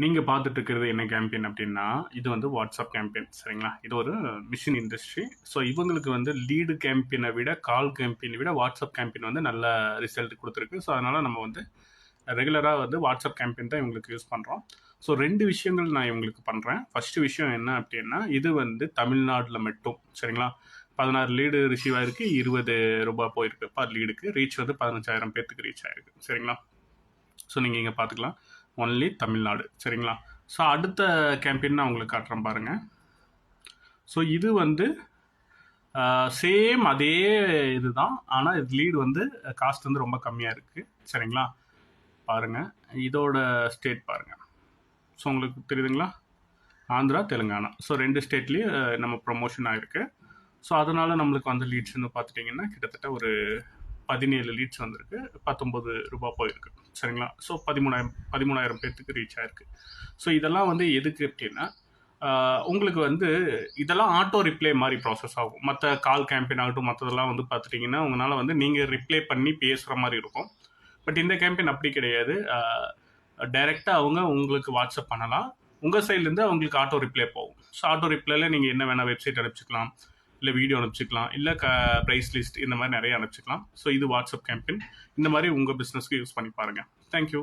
நீங்கள் பார்த்துட்டு இருக்கிறது என்ன கேம்பெயின் அப்படின்னா இது வந்து வாட்ஸ்அப் கேம்பெயின் சரிங்களா? இது ஒரு மிஷின் இண்டஸ்ட்ரி ஸோ இவங்களுக்கு வந்து லீடு கேம்பெயினை விட கால் கேம்பெயினை விட வாட்ஸ்அப் கேம்பெயின் வந்து நல்ல ரிசல்ட் கொடுத்துருக்கு. ஸோ அதனால் நம்ம வந்து ரெகுலராக வந்து வாட்ஸ்அப் கேம்பெயின் தான் இவங்களுக்கு யூஸ் பண்ணுறோம் ஸோ ரெண்டு விஷயங்கள் நான் இவங்களுக்கு பண்ணுறேன் ஃபஸ்ட்டு விஷயம் என்ன அப்படின்னா இது வந்து தமிழ்நாட்டில் மட்டும் சரிங்களா? பதினாறு லீடு ரிசீவ் ஆயிருக்கு இருபது ரூபாய் போயிருக்கு பர் லீடுக்கு ரீச் வந்து பதினஞ்சாயிரம் பேர்த்துக்கு ரீச் ஆயிருக்கு சரிங்களா? ஸோ நீங்கள் இங்கே பார்த்துக்கலாம் ஒன்லி தமிழ்நாடு சரிங்களா? ஸோ அடுத்த கேம்பெயின் நான் உங்களுக்கு காட்டுறேன் பாருங்கள் ஸோ இது வந்து சேம் அதே இதுதான். ஆனால் இது லீடு வந்து காஸ்ட் வந்து ரொம்ப கம்மியாக இருக்குது சரிங்களா? பாருங்கள் இதோட ஸ்டேட் பாருங்கள் ஸோ உங்களுக்கு தெரியுதுங்களா? ஆந்திரா தெலுங்கானா. ஸோ ரெண்டு ஸ்டேட்லேயும் நம்ம ப்ரொமோஷன் ஆகிருக்கு ஸோ அதனால் நம்மளுக்கு வந்து லீட்ஸ் வந்து பார்த்துட்டிங்கன்னா கிட்டத்தட்ட ஒரு பதினேழு லீட்ஸ் வந்திருக்கு. பத்தொம்பது ரூபா போயிருக்கு. சரிங்களா? ஸோ பதிமூணாயிரம் பதிமூணாயிரம் பேர்த்துக்கு ரீச் ஆயிருக்கு. ஸோ இதெல்லாம் வந்து எதுக்கு அப்படின்னா உங்களுக்கு வந்து இதெல்லாம் ஆட்டோ ரிப்ளே மாதிரி ப்ராசஸ் ஆகும். மற்ற கால் கேம்பெயின் ஆகட்டும் மற்றதெல்லாம் வந்து பார்த்துட்டிங்கன்னா உங்களால் வந்து நீங்கள் ரிப்ளை பண்ணி பேசுகிற மாதிரி இருக்கும். பட் இந்த கேம்பெயின் அப்படி கிடையாது. டைரெக்டாக அவங்க உங்களுக்கு வாட்ஸ்அப் பண்ணலாம். உங்கள் சைட்லேருந்து அவங்களுக்கு ஆட்டோ ரிப்ளை போகும். ஸோ ஆட்டோ ரிப்ளைல நீங்கள் என்ன வேணால் வெப்சைட் அனுப்பிச்சிக்கலாம். இல்லை வீடியோ அனுப்பிச்சிக்கலாம் இல்லை க ப்ரைஸ் லிஸ்ட் இந்த மாதிரி நிறைய அனுப்பிச்சிக்கலாம். ஸோ இது வாட்ஸ்அப் கேம்பெயின் இந்த மாதிரி உங்கள் பிஸ்னஸ்க்கு யூஸ் பண்ணி பாருங்கள் தேங்க்யூ